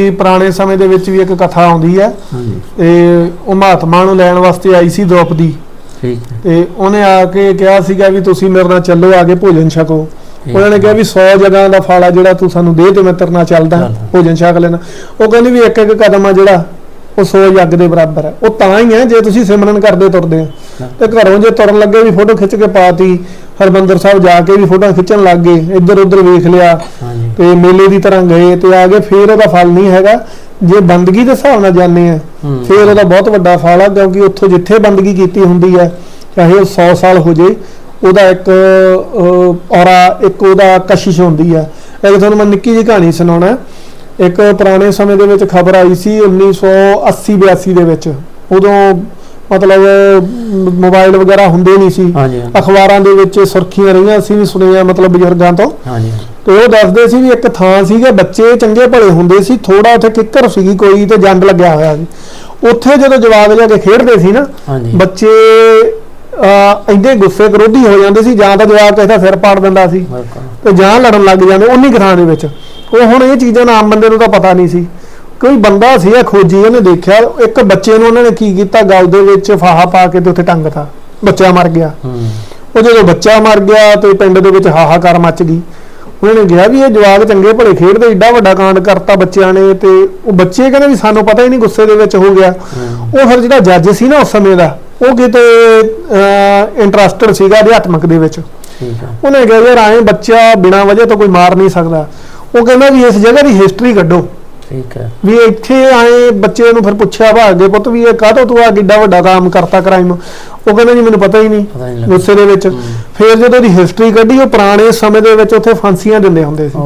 ਕਿ ਪੁਰਾਣੇ ਸਮੇਂ ਦੇ ਵਿੱਚ ਵੀ ਇੱਕ ਕਥਾ ਆਉਂਦੀ ਹੈ। ਹਾਂਜੀ। ਤੇ ਉਹ ਮਹਾਤਮਾ ਨੂੰ ਲੈਣ ਵਾਸਤੇ ਆਈ ਸੀ ਦ੍ਰੋਪਦੀ। ਠੀਕ ਹੈ। ਤੇ ਉਹਨੇ ਆ ਕੇ ਕਿਹਾ ਸੀਗਾ ਵੀ ਤੁਸੀਂ ਮੇਰੇ ਨਾਲ ਚੱਲੋ ਆਗੇ ਭੋਜਨ ਛਕੋ। ਠੀਕ ਉਹਨਾਂ ਨੇ ਕਿਹਾ ਵੀ 100 ਜਗ੍ਹਾ ਦਾ ਫਲ ਆ ਜਿਹੜਾ ਤੂੰ ਸਾਨੂੰ ਦੇ ਤੇ ਮੈਂ ਤੇਰੇ ਨਾਲ ਚੱਲਦਾ ਚੱਲ। ਭੋਜਨ ਛਕ ਲੈਣਾ। ਉਹ ਕਹਿੰਦੀ ਵੀ ਇੱਕ ਇੱਕ ਕਦਮ ਆ ਜਿਹੜਾ ਉਹ 100 ਜੱਗ ਦੇ ਬਰਾਬਰ ਹੈ। ਉਹ ਤਾਂ ਹੀ ਹੈ ਜੇ ਤੁਸੀਂ ਸਿਮਰਨ ਕਰਦੇ ਤੁਰਦੇ ਆ ਹਾਂ। ਤੇ ਘਰੋਂ ਜੇ ਤੁਰਨ ਲੱਗੇ ਵੀ ਫੋਟੋ ਖਿੱਚ ਕੇ ਪਾਤੀ ਹਰਬੰਦਰ ਸਾਹਿਬ ਜਾ ਕੇ ਵੀ ਫੋਟੋ ਖਿੱਚਣ ਲੱਗ ਗਏ ਇੱਧਰ ਉੱਧਰ ਵੇਖ ਲਿਆ। ਤੇ ਮੇਲੇ ਦੀ ਤਰ੍ਹਾਂ ਗਏ ਤੇ ਆ ਗਏ ਫੇਰ ਉਹਦਾ ਫਲ ਨਹੀਂ ਹੈਗਾ। ਜੇ ਬੰਦਗੀ ਦੇ ਹਿਸਾਬ ਨਾਲ ਜਾਂਦੇ ਆ। ਫੇਰ ਉਹਦਾ ਬਹੁਤ ਵੱਡਾ ਫਲ ਆ ਕਿਉਂਕਿ ਉੱਥੋਂ ਜਿੱਥੇ ਬੰਦਗੀ ਕੀਤੀ ਹੁੰਦੀ ਹੈ ਚਾਹੇ ਉਹ 100 ਸਾਲ ਹੋ ਜੇ ਉਹਦਾ ਇੱਕ ਔਰਾ ਇੱਕ ਉਹਦਾ ਕਸ਼ਿਸ਼ ਹੁੰਦੀ ਹੈ ਇੱਕ ਤੁਹਾਨੂੰ ਮੈਂ ਨਿੱਕੀ ਜਿਹੀ ਕਹਾਣੀ ਸੁਣਾਉਣਾ। ਇੱਕ ਪੁਰਾਣੇ ਸਮੇਂ ਦੇ ਵਿੱਚ ਖਬਰ ਆਈ ਸੀ 1980 82 ਦੇ ਵਿੱਚ। ਉਦੋਂ ਮਤਲਬ ਮੋਬਾਈਲ ਵਗੈਰਾ ਹੁੰਦੇ ਨਹੀਂ ਸੀ। ਅਖਬਾਰਾਂ ਦੇ ਵਿੱਚ ਸੁਰਖੀਆਂ ਰਹੀਆਂ ਅਸੀਂ ਵੀ ਸੁਣਿਆ ਮਤਲਬ ਬਜ਼ੁਰਗਾਂ ਤੋਂ। ਹਾਂਜੀ। ਤੇ ਉਹ ਦੱਸਦੇ ਸੀ ਵੀ ਇੱਕ ਥਾਂ ਸੀਗੇ ਬੱਚੇ ਚੰਗੇ ਭਲੇ ਹੁੰਦੇ ਸੀ ਥੋੜਾ ਉੱਥੇ ਕਿੱਕਰ ਸੀਗੀ ਕੋਈ ਤੇ ਜੰਡ ਲੱਗਿਆ ਹੋਇਆ ਸੀ। ਉੱਥੇ ਜਦੋਂ ਜਵਾਕ ਜਾ ਕੇ ਖੇਡਦੇ ਸੀ ਨਾ ਬੱਚੇ ਇੰਨੇ ਗੁੱਸੇ ਕਰੋਧੀ ਹੋ ਜਾਂਦੇ ਸੀ ਜਾਂ ਤਾਂ ਜਵਾਕ ਕਿਸੇ ਦਾ ਸਿਰ ਪਾੜ ਦਿੰਦਾ ਸੀ ਤੇ ਜਾਂ ਲੜਨ ਲੱਗ ਜਾਂਦੇ ਉਨੀ ਕੁ ਥਾਂ ਦੇ ਵਿੱਚ। ਉਹ ਹੁਣ ਇਹ ਚੀਜ਼ਾਂ ਦਾ ਆਮ ਬੰਦੇ ਨੂੰ ਤਾਂ ਪਤਾ ਨਹੀਂ ਸੀ। ਕੋਈ ਬੰਦਾ ਸੀ ਇਹ ਖੋਜੀ ਉਹਨੇ ਦੇਖਿਆ ਇੱਕ ਬੱਚੇ ਨੂੰ ਉਹਨਾਂ ਨੇ ਕੀ ਕੀਤਾ ਗਲ ਦੇ ਵਿੱਚ ਫਾਹਾ ਪਾ ਕੇ ਤੇ ਉੱਥੇ ਟੰਗਤਾ ਬੱਚਾ ਮਰ ਗਿਆ। ਉਹ ਜਦੋਂ ਬੱਚਾ ਮਰ ਗਿਆ ਤੇ ਪਿੰਡ ਦੇ ਵਿੱਚ ਹਾਹਾਕਾਰ ਮੱਚ ਗਈ। ਉਹਨਾਂ ਨੇ ਕਿਹਾ ਵੀ ਇਹ ਜਵਾਕ ਚੰਗੇ ਭਲੇ ਖੇਡਦੇ ਏਡਾ ਵੱਡਾ ਕਾਂਡ ਕਰਤਾ ਬੱਚਿਆਂ ਨੇ ਤੇ ਉਹ ਬੱਚੇ ਕਹਿੰਦੇ ਵੀ ਸਾਨੂੰ ਪਤਾ ਹੀ ਨਹੀਂ ਗੁੱਸੇ ਦੇ ਵਿੱਚ ਹੋ ਗਿਆ। ਉਹ ਫਿਰ ਜਿਹੜਾ ਜੱਜ ਸੀ ਨਾ ਉਸ ਸਮੇਂ ਦਾ ਉਹ ਕਿਤੇ ਇੰਟਰਸਟਡ ਸੀਗਾ ਅਧਿਆਤਮਕ ਦੇ ਵਿੱਚ। ਉਹਨੇ ਕਿਹਾ ਯਾਰ ਐਂ ਬੱਚਾ ਬਿਨਾਂ ਵਜ੍ਹਾ ਤੋਂ ਕੋਈ ਮਾਰ ਨਹੀਂ ਸਕਦਾ। ਉਹ ਕਹਿੰਦਾ ਵੀ ਇਸ ਜਗ੍ਹਾ ਦੀ ਹਿਸਟਰੀ ਕੱਢੋ। ਠੀਕ ਹੈ। ਵੀ ਇੱਥੇ ਆਏ ਬੱਚੇ ਨੂੰ ਫਿਰ ਪੁੱਛਿਆ ਭਾਗੇ ਪੁੱਤ ਵੀ ਇਹ ਕਾਹਤੋਂ ਤੂੰ ਆ ਕਿੱਡਾ ਵੱਡਾ ਕੰਮ ਕਰਤਾ ਕ੍ਰਾਈਮ ਉਹ ਕਹਿੰਦਾ ਜੀ ਮੈਨੂੰ ਪਤਾ ਹੀ ਨਹੀਂ ਗੁੱਸੇ ਦੇ ਵਿੱਚ। ਫਿਰ ਜਦੋਂ ਉਹਦੀ ਹਿਸਟਰੀ ਕੱਢੀ ਉਹ ਪੁਰਾਣੇ ਸਮੇਂ ਦੇ ਵਿੱਚ ਉੱਥੇ ਫਾਂਸੀਆਂ ਦਿੰਦੇ ਹੁੰਦੇ ਸੀ।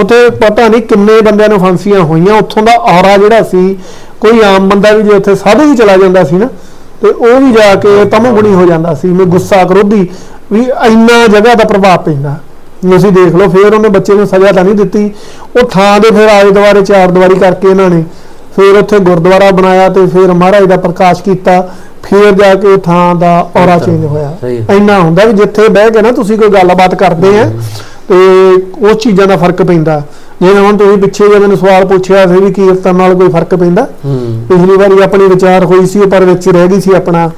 ਉੱਥੇ ਪਤਾ ਨਹੀਂ ਕਿੰਨੇ ਬੰਦਿਆਂ ਨੂੰ ਫਾਂਸੀਆਂ ਹੋਈਆਂ। ਉੱਥੋਂ ਦਾ ਔਰਾ ਜਿਹੜਾ ਸੀ ਕੋਈ ਆਮ ਬੰਦਾ ਵੀ ਜੇ ਉੱਥੇ ਸਾਧੂ ਵੀ ਚਲਾ ਜਾਂਦਾ ਸੀ ਨਾ ਤੇ ਉਹ ਵੀ ਜਾ ਕੇ ਤਮੋਗੁਣੀ ਹੋ ਜਾਂਦਾ ਸੀ। ਮੈਂ ਗੁੱਸਾ ਕਰੋਧੀ ਵੀ ਇੰਨਾ ਜਗ੍ਹਾ ਦਾ ਪ੍ਰਭਾਵ ਪੈਂਦਾ। ਤੁਸੀਂ ਦੇਖ ਲਓ ਫਿਰ ਉਹਨੇ ਬੱਚੇ ਨੂੰ ਸਜ਼ਾ ਤਾਂ ਨਹੀਂ ਦਿੱਤੀ। ਉਹ ਥਾਂ ਦੇ ਫਿਰ ਆਲੇ ਦੁਆਰੇ ਚਾਰ ਦੀਵਾਰੀ ਕਰਕੇ ਇਹਨਾਂ ਨੇ ਫਿਰ ਉੱਥੇ ਗੁਰਦੁਆਰਾ ਬਣਾਇਆ ਤੇ ਫਿਰ ਮਹਾਰਾਜ ਦਾ ਪ੍ਰਕਾਸ਼ ਕੀਤਾ ਫਿਰ ਜਾ ਕੇ ਥਾਂ ਦਾ ਔਰਾ ਚੇਂਜ ਹੋਇਆ। ਇੰਨਾ ਹੁੰਦਾ ਵੀ ਜਿੱਥੇ ਬਹਿ ਕੇ ਨਾ ਤੁਸੀਂ ਕੋਈ ਗੱਲਬਾਤ ਕਰਦੇ ਆ ਤੇ ਉਹ ਚੀਜ਼ਾਂ ਦਾ ਫ਼ਰਕ ਪੈਂਦਾ। ਜਿਵੇਂ ਹੁਣ ਤੁਸੀਂ ਪਿੱਛੇ ਜੇ ਮੈਨੂੰ ਸਵਾਲ ਪੁੱਛਿਆ ਸੀ ਵੀ ਕੀਰਤਨ ਨਾਲ ਕੋਈ ਫ਼ਰਕ ਪੈਂਦਾ? ਪਿਛਲੀ ਵਾਰੀ ਆਪਣੀ ਵਿਚਾਰ ਹੋਈ ਸੀ ਉਹ ਪਰ ਵਿੱਚ ਰਹਿ ਗਈ ਸੀ ਆਪਣਾ।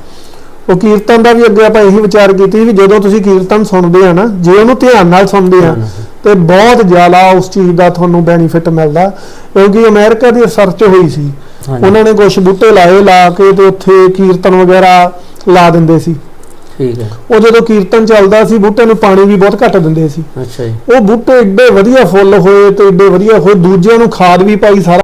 ਉਹ ਕੀਰਤਨ ਦਾ ਵੀ ਅੱਗੇ ਆਪਾਂ ਇਹੀ ਵਿਚਾਰ ਕੀਤੀ ਵੀ ਜਦੋਂ ਤੁਸੀਂ ਕੀਰਤਨ ਸੁਣਦੇ ਆ ਨਾ ਜੇ ਉਹਨੂੰ ਧਿਆਨ ਨਾਲ ਸੁਣਦੇ ਆ ਤੇ ਬਹੁਤ ਜ਼ਿਆਦਾ ਉਸ ਚੀਜ਼ ਦਾ ਤੁਹਾਨੂੰ ਬੈਨੀਫਿਟ ਮਿਲਦਾ ਕਿਉਂਕਿ ਅਮਰੀਕਾ ਦੀ ਰਿਸਰਚ ਹੋਈ ਸੀ। ਉਹਨਾਂ ਨੇ ਕੁਝ ਬੂਟੇ ਲਾਏ ਲਾ ਕੇ ਤੇ ਉੱਥੇ ਕੀਰਤਨ ਵਗੈਰਾ ਲਾ ਦਿੰਦੇ ਸੀ। ਠੀਕ ਹੈ। ਉਹ ਜਦੋਂ ਕੀਰਤਨ ਚੱਲਦਾ ਸੀ ਬੂਟੇ ਨੂੰ ਪਾਣੀ ਵੀ ਬਹੁਤ ਘੱਟ ਦਿੰਦੇ ਸੀ। ਅੱਛਾ ਜੀ। ਉਹ ਬੂਟੇ ਏਡੇ ਵਧੀਆ ਫੁੱਲ ਹੋਏ ਤੇ ਏਡੇ ਵਧੀਆ ਹੋਏ ਦੂਜਿਆਂ ਨੂੰ ਖਾਦ ਵੀ ਪਾਈ ਸਾਰਾ